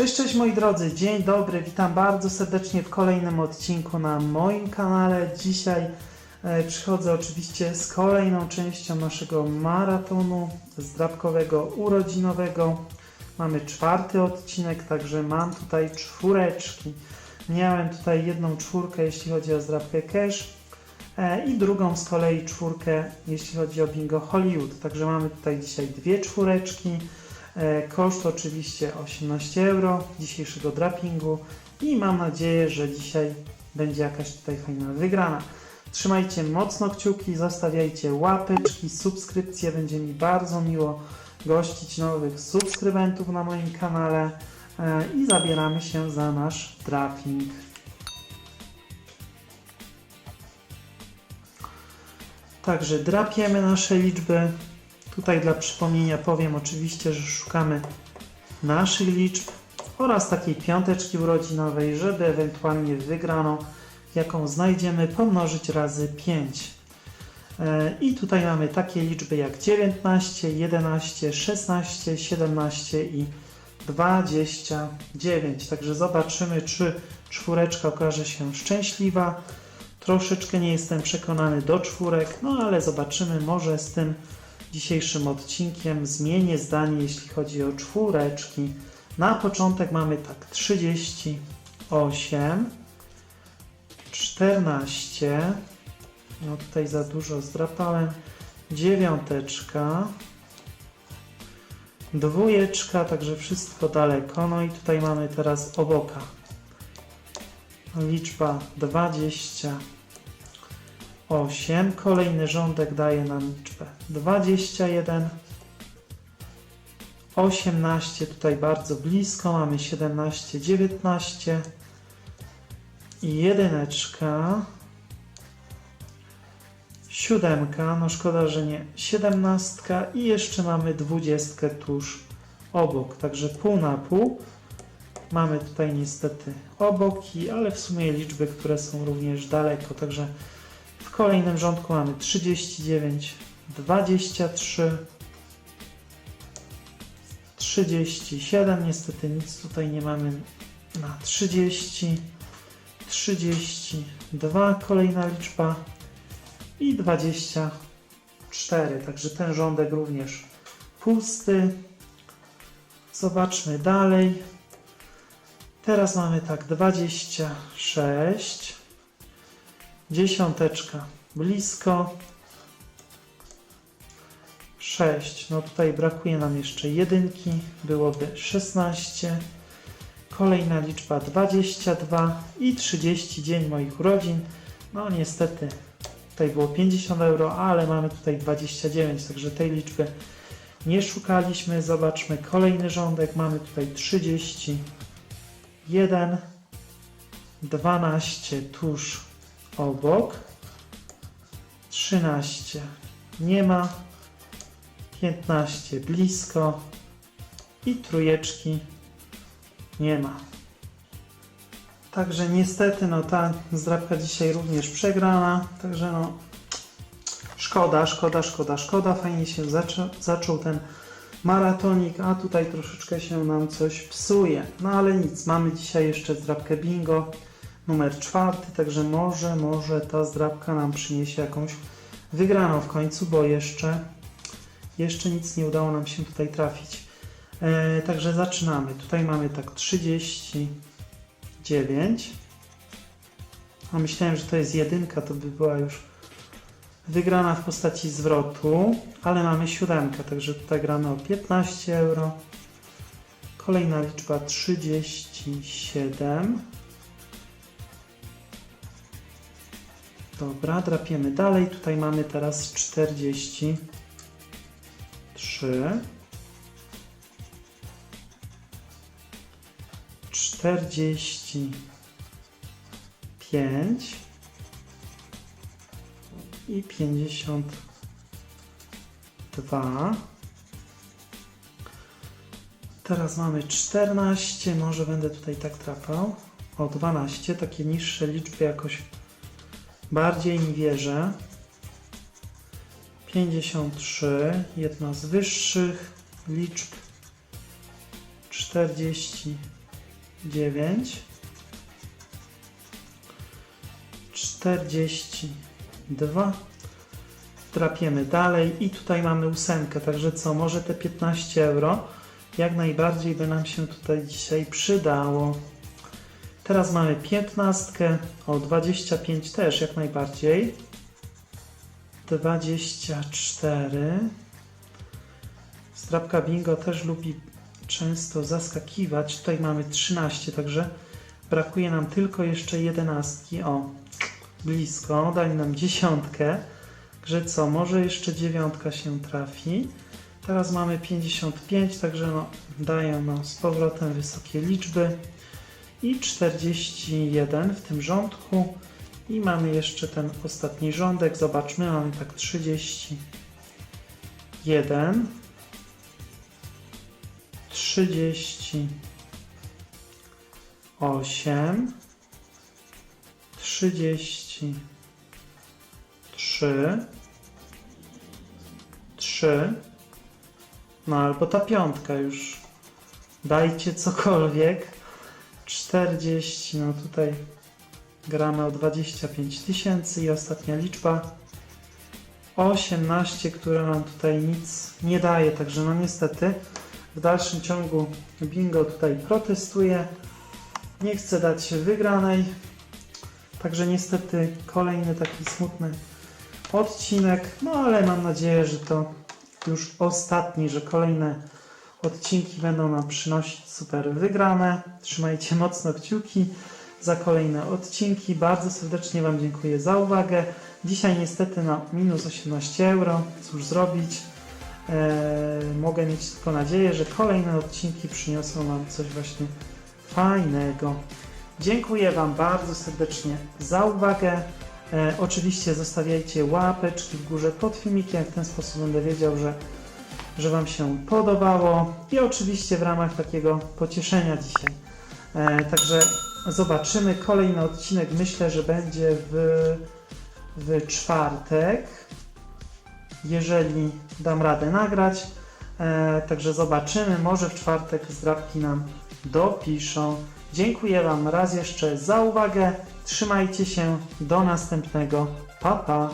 Cześć, cześć moi drodzy, dzień dobry, witam bardzo serdecznie w kolejnym odcinku na moim kanale. Dzisiaj e, przychodzę oczywiście z kolejną częścią naszego maratonu zdrabkowego urodzinowego. Mamy czwarty odcinek, także mam tutaj czwóreczki. Miałem tutaj jedną czwórkę, jeśli chodzi o zdrabkę cash e, i drugą z kolei czwórkę, jeśli chodzi o bingo Hollywood. Także mamy tutaj dzisiaj dwie czwóreczki. E, Koszt oczywiście 18 euro dzisiejszego drapingu i mam nadzieję, że dzisiaj będzie jakaś tutaj fajna wygrana. Trzymajcie mocno kciuki, zostawiajcie łapeczki, subskrypcje, będzie mi bardzo miło gościć nowych subskrybentów na moim kanale e, i zabieramy się za nasz draping. Także drapiemy nasze liczby. Tutaj dla przypomnienia powiem oczywiście, że szukamy naszych liczb oraz takiej piąteczki urodzinowej, żeby ewentualnie wygraną, jaką znajdziemy, pomnożyć razy 5. E, I tutaj mamy takie liczby jak 19, 11, 16, 17 i 29. Także zobaczymy, czy czwóreczka okaże się szczęśliwa. Troszeczkę nie jestem przekonany do czwórek, no ale zobaczymy, może z tym dzisiejszym odcinkiem zmienię zdanie, jeśli chodzi o czwóreczki. Na początek mamy tak 38, 14, no tutaj za dużo zdrapałem, dziewiąteczka, dwójeczka, także wszystko daleko. No i tutaj mamy teraz oboka. Liczba 28. Kolejny rządek daje nam liczbę 21. 18 tutaj bardzo blisko. Mamy 17, 19. I jedyneczka. Siódemka, no szkoda, że nie siedemnastka i jeszcze mamy dwudziestkę tuż obok, także pół na pół. Mamy tutaj niestety oboki, ale w sumie liczby, które są również daleko, także w kolejnym rządku mamy 39, 23, 37, niestety nic tutaj nie mamy na 30, 32, kolejna liczba i 24, także ten rządek również pusty. Zobaczmy dalej. Teraz mamy tak 26, dziesiąteczka. Blisko, 6, no tutaj brakuje nam jeszcze jedynki, byłoby 16, kolejna liczba 22 i 30 dzień moich urodzin, no niestety tutaj było 50 euro, ale mamy tutaj 29, także tej liczby nie szukaliśmy, zobaczmy kolejny rządek, mamy tutaj 30, 1, 12 tuż obok, 13 nie ma, 15 blisko. I trójeczki. Nie ma. Także niestety no ta zdrabka dzisiaj również przegrana, także no szkoda, szkoda, szkoda, szkoda, fajnie się zaczął, zaczął ten maratonik, a tutaj troszeczkę się nam coś psuje. No ale nic, mamy dzisiaj jeszcze zdrabkę bingo numer czwarty, także może, może ta zdrabka nam przyniesie jakąś wygraną w końcu, bo jeszcze, jeszcze nic nie udało nam się tutaj trafić. E, także zaczynamy. Tutaj mamy tak 39. A myślałem, że to jest jedynka, to by była już wygrana w postaci zwrotu, ale mamy siódemkę, także tutaj gramy o 15 euro. Kolejna liczba 37. Dobra, drapiemy dalej. Tutaj mamy teraz 43. 45 i 52. Teraz mamy 14, może będę tutaj tak trapał. O 12, takie niższe liczby jakoś bardziej mi wierzę. 53, jedna z wyższych liczb. 40 9 42 Drapiemy dalej i tutaj mamy ósemkę, także co, może te 15 euro jak najbardziej by nam się tutaj dzisiaj przydało. Teraz mamy 15, o 25 też jak najbardziej. 24. Strapka bingo też lubi często zaskakiwać. Tutaj mamy 13, także brakuje nam tylko jeszcze 11. O, blisko, dali nam dziesiątkę. Że co, może jeszcze dziewiątka się trafi. Teraz mamy 55, także no, dają nam z powrotem wysokie liczby. I 41 w tym rządku. I mamy jeszcze ten ostatni rządek. Zobaczmy, mamy tak 31, 38, 33, 3, no albo ta piątka już. Dajcie cokolwiek. 40, no tutaj gramy o 25 tysięcy i ostatnia liczba 18, która nam tutaj nic nie daje, także no niestety w dalszym ciągu bingo tutaj protestuje, nie chce dać się wygranej, także niestety kolejny taki smutny odcinek, no ale mam nadzieję, że to już ostatni, że kolejne odcinki będą nam przynosić super wygrane. Trzymajcie mocno kciuki za kolejne odcinki. Bardzo serdecznie Wam dziękuję za uwagę. Dzisiaj niestety na minus 18 euro. Cóż zrobić? Eee, mogę mieć tylko nadzieję, że kolejne odcinki przyniosą nam coś właśnie fajnego. Dziękuję Wam bardzo serdecznie za uwagę. E, oczywiście zostawiajcie łapeczki w górze pod filmikiem, w ten sposób będę wiedział, że, że Wam się podobało. I oczywiście w ramach takiego pocieszenia dzisiaj. E, także zobaczymy. Kolejny odcinek myślę, że będzie w, w czwartek, jeżeli dam radę nagrać. E, także zobaczymy. Może w czwartek zdrabki nam dopiszą. Dziękuję Wam raz jeszcze za uwagę. Trzymajcie się. Do następnego. Pa, pa.